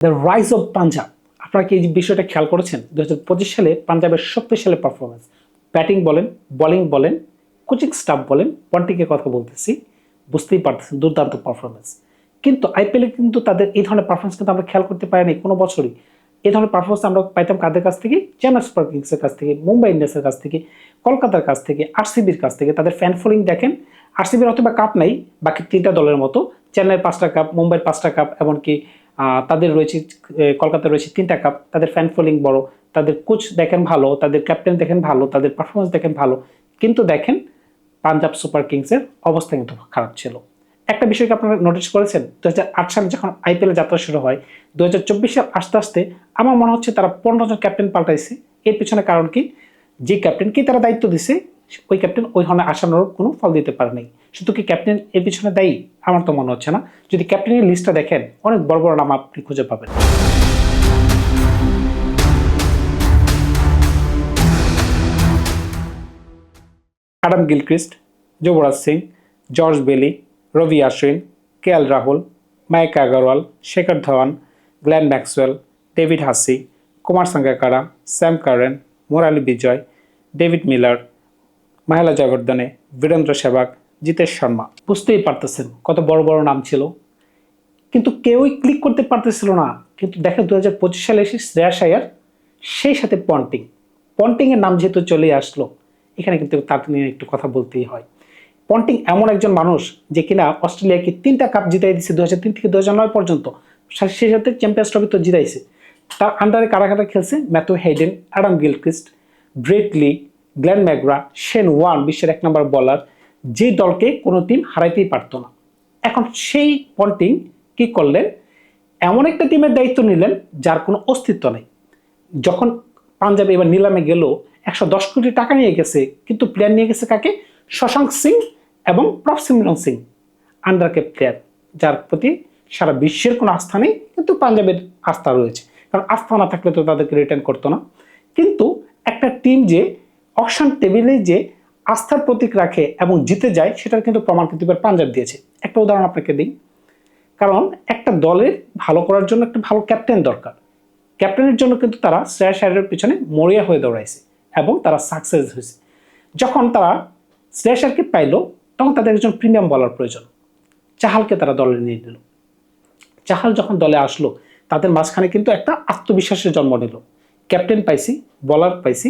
The rise of Punjab আপনারা কি এই বিষয়টা খেয়াল করেছেন? দু হাজার পঁচিশ সালে পাঞ্জাবের শক্তিশালী পারফরমেন্স ব্যাটিং বলেন বোলিং বলেন কোচিং স্টাফ বলেন পন্টিকের কথা বলতেছি, বুঝতেই পারতেছেন, দুর্দান্ত পারফরমেন্স কিন্তু আইপিএলে কিন্তু তাদের এই ধরনের পারফরমেন্স কিন্তু আমরা খেয়াল করতে পারিনি কোনো বছরই। এই ধরনের পারফরমেন্স আমরা পাইতাম কাদের কাছ থেকে? চেন্নাই সুপার কিংসের কাছ থেকে মুম্বাই ইন্ডিয়ান্সের কাছ থেকে, কলকাতার কাছ থেকে আরসিবির কাছ থেকে। তাদের ফ্যান ফলোয়িং দেখেন আরসিবির অথবা কাপ নাই, বাকি তিনটা দলের মতো। চেন্নাইয়ের পাঁচটা কাপ মুম্বাইয়ের পাঁচটা কাপ এমনকি তাদের রয়েছে কলকাতায় রয়েছে তিনটা কাপ তাদের ফ্যান ফলোয়িং বড়, তাদের কোচ দেখেন ভালো, তাদের ক্যাপ্টেন দেখেন ভালো, তাদের পারফরমেন্স দেখেন ভালো। কিন্তু দেখেন পাঞ্জাব সুপার কিংসের অবস্থা কিন্তু খারাপ ছিল। একটা বিষয়কে আপনারা নোটিস করেছেন? দু হাজার আট সালে যখন আইপিএল যাত্রা শুরু হয় দু হাজার চব্বিশে আস্তে আস্তে আমার মনে হচ্ছে তারা পনেরো জন ক্যাপ্টেন পাল্টাইছে। এর পিছনে কারণ কি? যে ক্যাপ্টেনকে তারা দায়িত্ব দিছে ওই ক্যাপ্টেন ওই ধরনের আশানুরূপ কোনো ফল দিতে পারে নাই। শুধু কি ক্যাপ্টেন এর পিছনে দায়ী? আমার তো মনে হচ্ছে না। যদি ক্যাপ্টেনের লিস্টটা দেখেন, অনেক বড় বড় নাম আপনি খুঁজে পাবেন। Adam Gilchrist, Yuvraj Singh, George Bailey, Ravi Ashwin, K L Rahul, Mayank Agarwal, Shikhar Dhawan Glenn Maxwell, David Hussey, Kumar Sangakkara, Sam Curran, Murali Vijay, David Miller Mahela Jayawardene Virender Sehwag, Jitesh Sharma. বুঝতেই পারতেছেন কত বড় বড় নাম ছিল। কিন্তু কেউই click করতে পারতেছিল না। কিন্তু দেখেন দু হাজার পঁচিশ সালে এসে শ্রেয়াস আয়ার সেই সাথে পন্টিং পন্টিংয়ের নাম যেহেতু চলে আসলো, এখানে কিন্তু তাকে নিয়ে একটু কথা বলতেই হয়। পন্টিং এমন একজন মানুষ যে কিনা অস্ট্রেলিয়াকে তিনটা কাপ জিতাই দিয়েছে দু হাজার তিন থেকে দু হাজার নয় পর্যন্ত। সেই সাথে চ্যাম্পিয়ন্স ট্রফি তো জিতাইছে। তার আন্ডারে কারা কারা খেলছে? Matthew Hayden Adam Gilchrist Brett Lee Glenn McGrath Shane Warne বিশ্বের এক নম্বর বলার যে দলকে কোনো টিম হারাইতেই পারতো না। এখন সেই পন্টিং কি করলেন? এমন একটা টিমের দায়িত্ব নিলেন যার কোনো অস্তিত্ব নেই। যখন পাঞ্জাব এবার নিলামে গেল, একশো দশ কোটি টাকা নিয়ে গেছে, কিন্তু প্লেয়ার নিয়ে গেছে কাকে? শশাঙ্ক সিং এবং প্রফসিমরন সিং আন্ডারকে প্লেয়ার যার প্রতি সারা বিশ্বের কোনো আস্থা নেই, কিন্তু পাঞ্জাবের আস্থা রয়েছে। কারণ আস্থা না থাকলে তো তাদেরকে রিটার্ন করতো না। কিন্তু একটা টিম যে অকশন টেবিলে যে আস্থার প্রতীক রাখে এবং জিতে যায়, সেটার কিন্তু প্রমাণ কিন্তু এবার পাঞ্জাব দিয়েছে। একটা উদাহরণ আপনাকে দিই। কারণ একটা দলের ভালো করার জন্য একটা ভালো ক্যাপ্টেন দরকার। ক্যাপ্টেনের জন্য কিন্তু তারা শ্রেয়া শায়ারের পিছনে মরিয়া হয়ে দৌড়াইছে এবং তারা সাকসেস হয়েছে। যখন তারা শ্রেয়া শায়ারকে পাইলো, তখন তাদের একজন প্রিমিয়াম বলার প্রয়োজন। চাহালকে তারা দলে নিয়ে নিল। চাহাল যখন দলে আসলো, তাদের মাঝখানে কিন্তু একটা আত্মবিশ্বাসের জন্ম নিল। ক্যাপ্টেন পাইছি বলার পাইছি।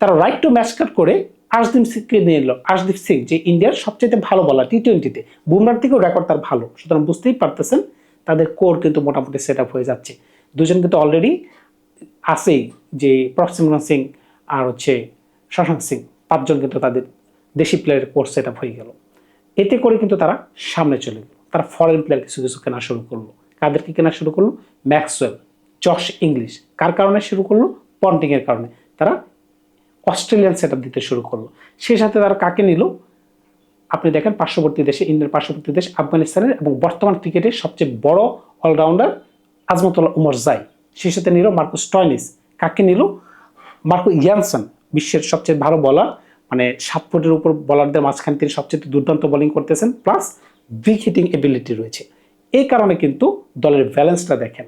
তারা রাইট টু ম্যাচ কাট করে আশদীপ সিংকে নিয়ে এলো আশদীপ সিং যে ইন্ডিয়ার সবচেয়ে ভালো বলার টি টোয়েন্টিতে বুমরার থেকেও রেকর্ড তার ভালো। সুতরাং বুঝতেই পারতেছেন, তাদের কোর কিন্তু মোটামুটি সেট আপ হয়ে যাচ্ছে। দুজন কিন্তু অলরেডি আছেই, যে প্রফসিমরন সিং আর হচ্ছে শশাঙ্ক সিং পাঁচজন কিন্তু তাদের দেশি প্লেয়ারের কোর সেট আপ হয়ে গেল। এতে করে কিন্তু তারা সামনে চলে গেল। তারা ফরেন প্লেয়ার কিছু কিছু কেনা শুরু করল। কাদেরকে কেনা শুরু করল? ম্যাক্সওয়েল জশ ইংলিশ কার কারণে শুরু করল? পন্টিংয়ের কারণে। তারা অস্ট্রেলিয়ান সেট দিতে শুরু করল। সেই সাথে তারা কাকে নিল? আপনি দেখেন পার্শ্ববর্তী দেশে ইন্ডিয়ার পার্শ্ববর্তী দেশ আফগানিস্তানের এবং বর্তমান ক্রিকেটের সবচেয়ে বড় অলরাউন্ডার আজমতুল্লাহ উমর জাই। সেই সাথে নিল মার্কো টয়নিস কাকে নিল? মার্কো ইয়ানসন, বিশ্বের সবচেয়ে ভালো বলার মানে সাত ফুটের উপর বলারদের মাঝখানে তিনি সবচেয়ে দুর্দান্ত বোলিং করতেছেন প্লাস উইক হিটিং এবিলিটি রয়েছে। এই কারণে কিন্তু দলের ব্যালেন্সটা দেখেন।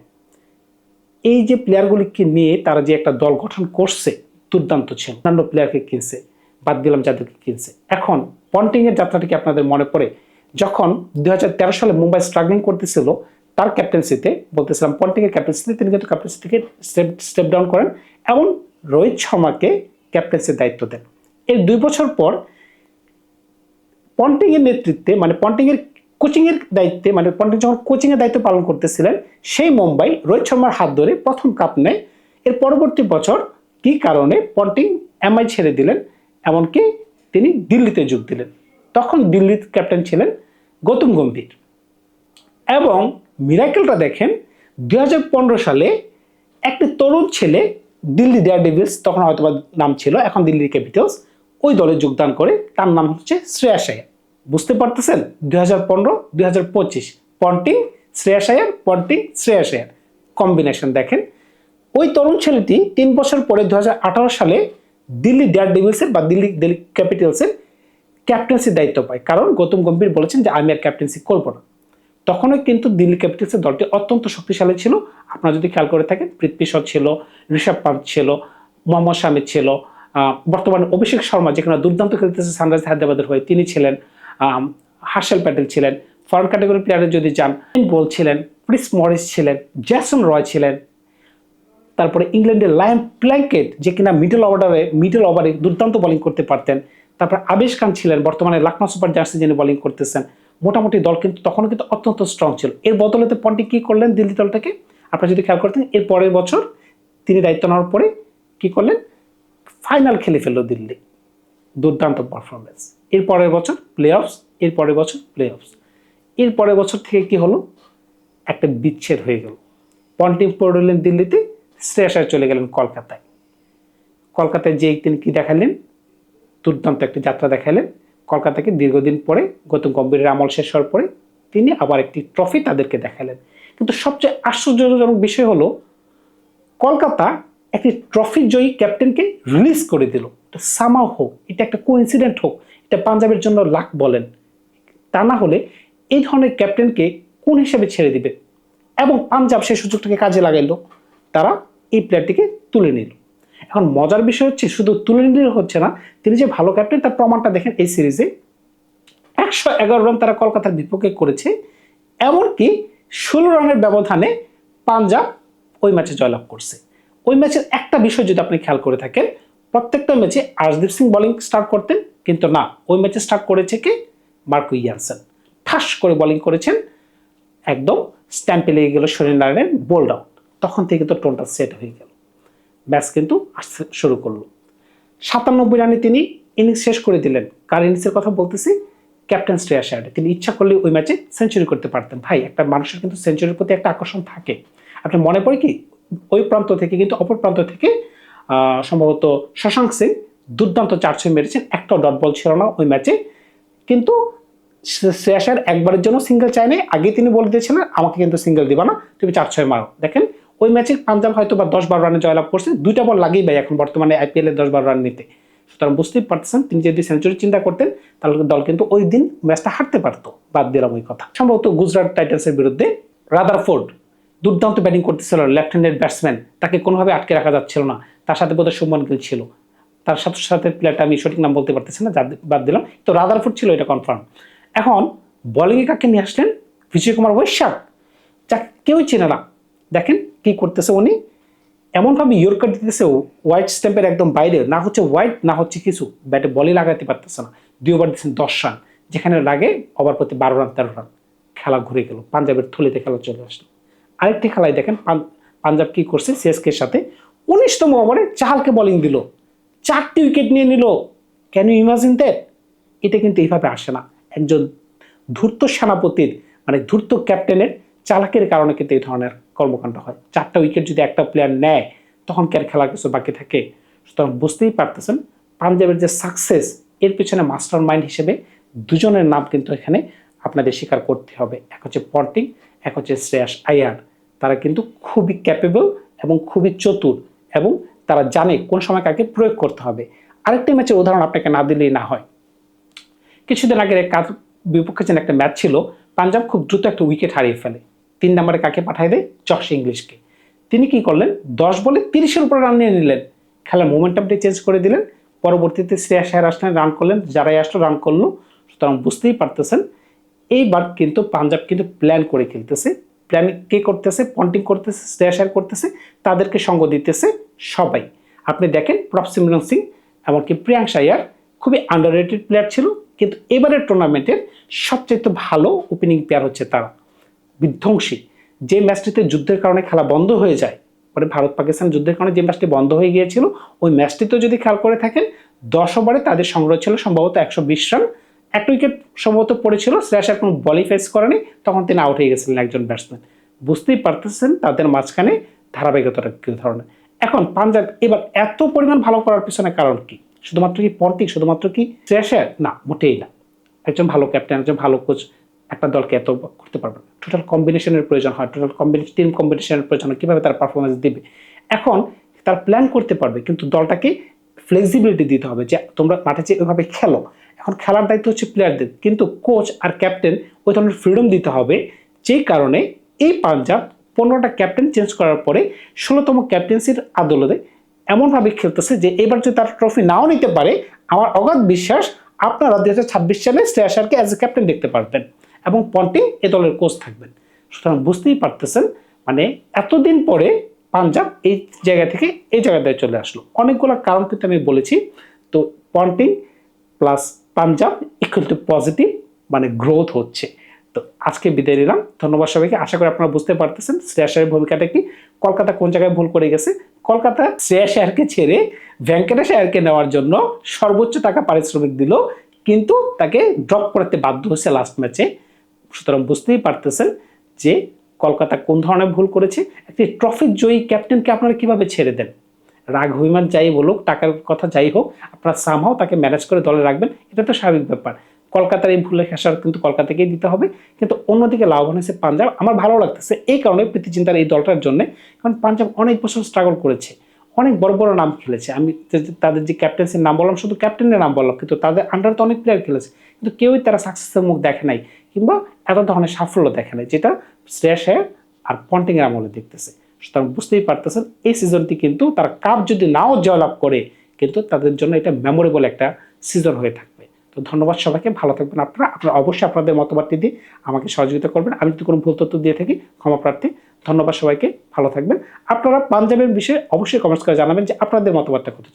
এই যে প্লেয়ারগুলিকে নিয়ে তারা যে একটা দল গঠন করছে দুর্দান্ত ছিল অন্যান্য প্লেয়ারকে কিনছে, বাদ দিলাম যাদেরকে কিনছে। এখন পন্টিংয়ের যাত্রাটি কি আপনাদের মনে পড়ে? যখন দু হাজার তেরো সালে মুম্বাই স্ট্রাগলিং করতেছিল, তার ক্যাপ্টেন্সিতে বলতেছিলাম, পন্টিংয়ের ক্যাপ্টেন্সিতে তিনি কিন্তু ক্যাপ্টেন্সি থেকে স্টেপ স্টেপ ডাউন করেন এবং রোহিত শর্মাকে ক্যাপ্টেন্সির দায়িত্ব দেন। এর দুই বছর পর পন্টিংয়ের নেতৃত্বে মানে পন্টিংয়ের কোচিংয়ের দায়িত্বে মানে পন্টিং যখন কোচিংয়ের দায়িত্ব পালন করতেছিলেন, সেই মুম্বাই রোহিত শর্মার হাত ধরে প্রথম কাপ নেয়। এর পরবর্তী বছর কি কারণে পন্টিং এমআই ছেড়ে দিলেন, এমনকি তিনি দিল্লিতে যোগ দিলেন। তখন দিল্লির ক্যাপ্টেন ছিলেন গৌতম গম্ভীর। এবং মিরাকেলটা দেখেন, দুই হাজার পনেরো সালে একটি তরুণ ছেলে দিল্লি ডেয়ার ডেভিলস তখন হয়তো নাম ছিল, এখন দিল্লির ক্যাপিটালস ওই দলে যোগদান করে তার নাম হচ্ছে শ্রেয়াস আয়ার বুঝতে পারতেছেন? দুই হাজার পনেরো, দুই হাজার পঁচিশ, Ponting Shreyas Iyer Ponting Shreyas Iyer combination দেখেন ওই তরুণ ছেলেটি তিন বছর পরে দু হাজার আঠারো সালে দিল্লি ডেয়ার ডেভিলসের বা দিল্লি দিল্লি ক্যাপিটালসের ক্যাপ্টেন্সির দায়িত্ব পায়। কারণ গৌতম গম্ভীর বলেছেন যে আমি আর ক্যাপ্টেন্সি করব না। তখনও কিন্তু দিল্লি ক্যাপিটালসের দলটি অত্যন্ত শক্তিশালী ছিল। আপনারা যদি খেয়াল করে থাকেন পৃথ্বী শট ছিল ঋষভ পান্ত ছিল মোহাম্মদ শামিদ ছিল বর্তমানে অভিষেক শর্মা যেখানে দুর্দান্ত খেলতেছে সানরাইজ হায়দ্রাবাদের হয়ে তিনি ছিলেন আম, হার্ষেল প্যাটেল ছিলেন ফরেন ক্যাটাগরি প্লেয়ারে যদি যান বল ছিলেন ক্রিস মরিস ছিলেন জ্যাসন রয় ছিলেন তারপরে ইংল্যান্ডের লায়ন প্ল্যাঙ্কেট, যে কিনা মিডল অর্ডারে, মিডল ওভারে দুর্দান্ত বোলিং করতে পারতেন। তারপর আবেশ খান ছিলেন, বর্তমানে লখনৌ সুপার জার্সি যিনি বোলিং করতেছেন। মোটামুটি দল কিন্তু তখনও কিন্তু অত্যন্ত স্ট্রং ছিল। এর বদলেতে পন্টি কি করলেন দিল্লি দলটাকে? আপনারা যদি খেয়াল করতেন, এর পরের বছর তিনি দায়িত্ব নেওয়ার পরে কি করলেন? ফাইনাল খেলে ফেলল দিল্লি। দুর্দান্ত পারফরমেন্স এর পরের বছর প্লে অফস এর পরের বছর প্লে অফস এর পরের বছর থেকে কি হলো? একটা বিচ্ছেদ হয়ে গেল। পন্টিং পড়লেন দিল্লিতে শ্রেয়াসায় চলে গেলেন কলকাতায়। কলকাতায় যেয়ে তিনি কি দেখালেন? দুর্দান্ত একটি যাত্রা দেখালেন। কলকাতাকে দীর্ঘদিন পরে, গৌতম গম্ভীরের আমল শেষ হওয়ার পরে তিনি আবার একটি ট্রফি তাদেরকে দেখালেন। কিন্তু সবচেয়ে আশ্চর্যজনক বিষয় হলো, কলকাতা একটি ট্রফি জয়ী ক্যাপ্টেনকে রিলিজ করে দিল। সামাও হোক, এটা একটা কোইন্সিডেন্ট হোক, এটা পাঞ্জাবের জন্য লাখ বলেন। তা না হলে এই ধরনের ক্যাপ্টেনকে কোন হিসেবে ছেড়ে দিবে? এবং পাঞ্জাব সেই সুযোগটাকে কাজে লাগাইলো। তারা এই প্লেয়ারটিকে তুলে নিল। এখন মজার বিষয় হচ্ছে, শুধু তুলে নিলে হচ্ছে না, তিনি যে ভালো ক্যাপ্টেন তার প্রমাণটা দেখেন এই সিরিজে একশো এগারো রান তারা কলকাতার বিপক্ষে করেছে, এমনকি ষোলো রানের ব্যবধানে পাঞ্জাব ওই ম্যাচে জয়লাভ করছে। ওই ম্যাচের একটা বিষয় যদি আপনি খেয়াল করে থাকেন, প্রত্যেকটা ম্যাচে আর্শদীপ সিং বোলিং স্টার্ট করতেন, কিন্তু না, ওই ম্যাচে স্টার্ট করেছে কে? Marco Jansen. ঠাস করে বোলিং করেছেন, একদম স্ট্যাম্পে লেগে গেল শরীর নারায়ণের বোল্ড আউট তখন থেকে তো টোনটা সেট হয়ে গেল। ম্যাচ কিন্তু আসতে শুরু করল। সাতানব্বই রানে তিনি ইনিংস শেষ করে দিলেন। কার ইনিংসের কথা বলতেছি? ক্যাপ্টেন শ্রেয়া শায়ারে তিনি ইচ্ছা করলে ওই ম্যাচে সেঞ্চুরি করতে পারতেন। ভাই, একটা মানুষের কিন্তু সেঞ্চুরির প্রতি একটা আকর্ষণ থাকে। আপনার মনে পড়ে কি? ওই প্রান্ত থেকে কিন্তু অপর প্রান্ত থেকে সম্ভবত শশাঙ্ক সিং দুর্দান্ত চার ছয় মেরেছেন। একটা ডট বল ছিল না ওই ম্যাচে কিন্তু শ্রেয়া শায়ার একবারের জন্য সিঙ্গেল চায়নি। আগে তিনি বলে দিয়েছিলেন, আমাকে কিন্তু সিঙ্গেল দিবা না। তুমি চার ছয় মারো। দেখেন ওই ম্যাচে পাঞ্জাব হয়তো বা দশ বারো রানে জয়লাভ করছে। দুইটা বল লাগেই ভাই এখন বর্তমানে আইপিএল দশ বারো রান নিতে। সুতরাং বুঝতেই পারতেছেন, তিনি যদি সেঞ্চুরি চিন্তা করতেন, তাহলে দল কিন্তু ওই দিন ম্যাচটা হারতে পারতো, বাদ দিলাম ওই কথা। সম্ভবত গুজরাট টাইটান্সের বিরুদ্ধে রাদারফোর্ড দুর্দান্ত ব্যাটিং করতেছিল লেফট হ্যান্ডের ব্যাটসম্যান তাকে কোনোভাবে আটকে রাখা যাচ্ছিল না। তার সাথে বোধহয় শুভমান গিল ছিল। তার সাথে সাথে প্লেয়ারটা আমি সঠিক নাম বলতে পারতেছি না বাদ দিলাম। তো রাদারফোর্ড ছিল, এটা কনফার্ম এখন বোলিংয়ে কাকে নিয়ে আসলেন? বিজয় কুমার বৈশাখ যা কেউই চেনে না। দেখেন কি করতেছে উনি? এমনভাবে ইয়র্কার দিতেছে হোয়াইট স্ট্যাম্পের একদম বাইরে, না হচ্ছে হোয়াইট, না হচ্ছে কিছু। ব্যাটে বলই লাগাতে পারতেছে না। দুই ওভার দিচ্ছেন দশ রান, যেখানে লাগে ওভার প্রতি বারো রান, তেরো রান। খেলা ঘুরে গেল, পাঞ্জাবের থলিতে খেলা চলে আসলো। আরেকটি খেলায় দেখেন পাঞ্জাব কি করছে, সিএসকের সাথে। উনিশতম ওভারে চাহালকে বোলিং দিল। চারটি উইকেট নিয়ে নিল। ক্যান ইউ ইমাজিন দ্যাট এটা কিন্তু এইভাবে আসে না। একজন ধূর্ত সেনাপতির মানে ধূর্ত ক্যাপ্টেনের চালাকের কারণে কিন্তু এই ধরনের কর্মকাণ্ড হয়। চারটা উইকেট যদি একটা প্লেয়ার নেয়, তখন কি আর খেলার কিছু বাকি থাকে? সুতরাং বুঝতেই পারতেছেন, পাঞ্জাবের যে সাকসেস এর পেছনে মাস্টার মাইন্ড হিসেবে দুজনের নাম কিন্তু এখানে আপনাদের স্বীকার করতে হবে। এক হচ্ছে পন্টিং এক হচ্ছে শ্রেয়াস আয়ার। তারা কিন্তু খুবই ক্যাপেবল এবং খুবই চতুর এবং তারা জানে কোন সময় কাকে প্রয়োগ করতে হবে। আরেকটি ম্যাচের উদাহরণ আপনাকে না দিলেই না হয়। কিছুদিন আগের কাজ বিপক্ষে যেন একটা ম্যাচ ছিল, পাঞ্জাব খুব দ্রুত একটা উইকেট হারিয়ে ফেলে। তিন নম্বরে কাকে পাঠায় দেয়? জশ ইংলিশকে। তিনি কি করলেন? দশ বলে তিরিশের উপরে রান নিয়ে নিলেন। খেলার মোমেন্টামটি চেঞ্জ করে দিলেন। পরবর্তীতে শ্রেয়া শাহের আসলেন রান করলেন। যারাই আসলো রান করল। সুতরাং বুঝতেই পারতেছেন, এইবার কিন্তু পাঞ্জাব কিন্তু প্ল্যান করে খেলতেছে। প্ল্যান কে করতেছে? পন্টিং করতেছে, শ্রেয়া শাহের করতেছে। তাদেরকে সঙ্গ দিতেছে সবাই। আপনি দেখেন প্রভ সিমরন সিং এমনকি প্রিয়াংশ আয়ার খুবই আন্ডার প্লেয়ার ছিল। কিন্তু এবারের টুর্নামেন্টের সবচেয়ে ভালো ওপেনিং প্লেয়ার হচ্ছে তারা। বিধ্বংসী। যে ম্যাচটিতে যুদ্ধের কারণে খেলা বন্ধ হয়ে যায় পরে ভারত পাকিস্তান যুদ্ধের কারণে যে ম্যাচটি বন্ধ হয়ে গিয়েছিল, ওই ম্যাচটিতেও যদি খেয়াল করে থাকেন, দশ ওভারে তাদের সংগ্রহ ছিল সম্ভবত একশো বিশ রান। একটা উইকেট সম্ভবত পড়েছিল শ্রেয়াসার কোনো বলই ফেস করেনি, তখন তিনি আউট হয়ে গেছিলেন একজন ব্যাটসম্যান বুঝতেই পারতেছেন তাদের মাঝখানে ধারাবাহিকতাটা কী ধরনের। এখন পাঞ্জাব, এবার এত পরিমাণ ভালো করার পিছনে কারণ কি? শুধুমাত্র কি পন্টিং, শুধুমাত্র কি শ্রেয়াসার না, মোটেই না। একজন ভালো ক্যাপ্টেন একজন ভালো কোচ একটা দলকে এত করতে পারবে না। টোটাল কম্বিনেশনের প্রয়োজন হয় টোটাল কম্বিনেশন টিম কম্বিনেশনের প্রয়োজন হয়, কীভাবে তার পারফরমেন্স দিবে? এখন তার প্ল্যান করতে পারবে, কিন্তু দলটাকে ফ্লেক্সিবিলিটি দিতে হবে যে তোমরা মাঠে যে ওইভাবে খেলো, এখন খেলার দায়িত্ব হচ্ছে প্লেয়ারদের কিন্তু কোচ আর ক্যাপ্টেন ওই ধরনের ফ্রিডম দিতে হবে যেই কারণে এই পাঞ্জাব পনেরোটা ক্যাপ্টেন চেঞ্জ করার পরে ষোলোতম ক্যাপ্টেন্সির আদলতে এমনভাবে খেলতেছে যে এবার যদি তার ট্রফি নাও নিতে পারে, আমার অগাধ বিশ্বাস আপনারা দু হাজার ছাব্বিশ সালে শ্রেয়াসারকে অ্যাজ এ ক্যাপ্টেন দেখতে পারবেন। এবং পন্টিং এ দলের কোচ থাকবেন। সুতরাং বুঝতেই পারতেছেন মানে এতদিন পরে পাঞ্জাব এই জায়গা থেকে এই জায়গাটায় চলে আসলো। অনেকগুলো কারণ কিন্তু আমি বলেছি। তো Ponting plus Punjab equal to positive মানে গ্রোথ হচ্ছে। তো আজকে বিদায় নিলাম। ধন্যবাদ সবাইকে। আশা করি আপনারা বুঝতে পারতেছেন শ্রেয়াসের ভূমিকাটা কি। কলকাতা কোন জায়গায় ভুল করে গেছে? কলকাতা শ্রেয়াস আয়ারকে ছেড়ে ভেঙ্কটেশ আয়ারকে নেওয়ার জন্য সর্বোচ্চ টাকা পারিশ্রমিক দিল, কিন্তু তাকে ড্রপ করাতে বাধ্য হয়েছে লাস্ট ম্যাচে সুতরাং বুঝতেই পারতেছেন যে কলকাতা কোন ধরনের ভুল করেছে। একটি ট্রফি জয়ী ক্যাপ্টেনকে আপনারা কীভাবে ছেড়ে দেন? রাগ অভিমান যাই বলুক, টাকার কথা যাই হোক, আপনারা সামহাও তাকে ম্যানেজ করে দলে রাখবেন, এটা তো স্বাভাবিক ব্যাপার। কলকাতার এই ভুলের খেসার কিন্তু কলকাতাকেই দিতে হবে। কিন্তু অন্যদিকে লাভবান হয়েছে পাঞ্জাব। আমার ভালো লাগতেছে এই কারণে প্রীতি চিন্তার এই দলটার জন্য, কারণ পাঞ্জাব অনেক বছর স্ট্রাগল করেছে, অনেক বড় বড় নাম খেলেছে। আমি তাদের যে ক্যাপ্টেন্সির নাম বললাম, শুধু ক্যাপ্টেনের নাম বললাম, কিন্তু তাদের আন্ডারে তো অনেক প্লেয়ার খেলেছে, কিন্তু কেউই তারা সাকসেসের মুখ দেখে নাই। কিংবা এত ধরনের সাফল্য দেখে নাই, যেটা শ্রেয়াস আর পন্টিংয়ের আমলে দেখতেছে। সুতরাং বুঝতেই পারতেছেন, এই সিজনটি কিন্তু তারা কাপ যদি নাও জয়লাভ করে, কিন্তু তাদের জন্য এটা মেমোরেবল একটা সিজন হয়ে থাকবে। তো ধন্যবাদ সবাইকে, ভালো থাকবেন আপনারা। আপনারা অবশ্যই আপনাদের মতামতটি দিয়ে আমাকে সহযোগিতা করবেন। আমি যদি কোনো ভুল তথ্য দিয়ে থাকি, ক্ষমা প্রার্থী। ধন্যবাদ সবাইকে, ভালো থাকবেন। আপনারা পাঞ্জাবের বিষয়ে অবশ্যই কমেন্টস করে জানাবেন যে আপনাদের মতামতটা কত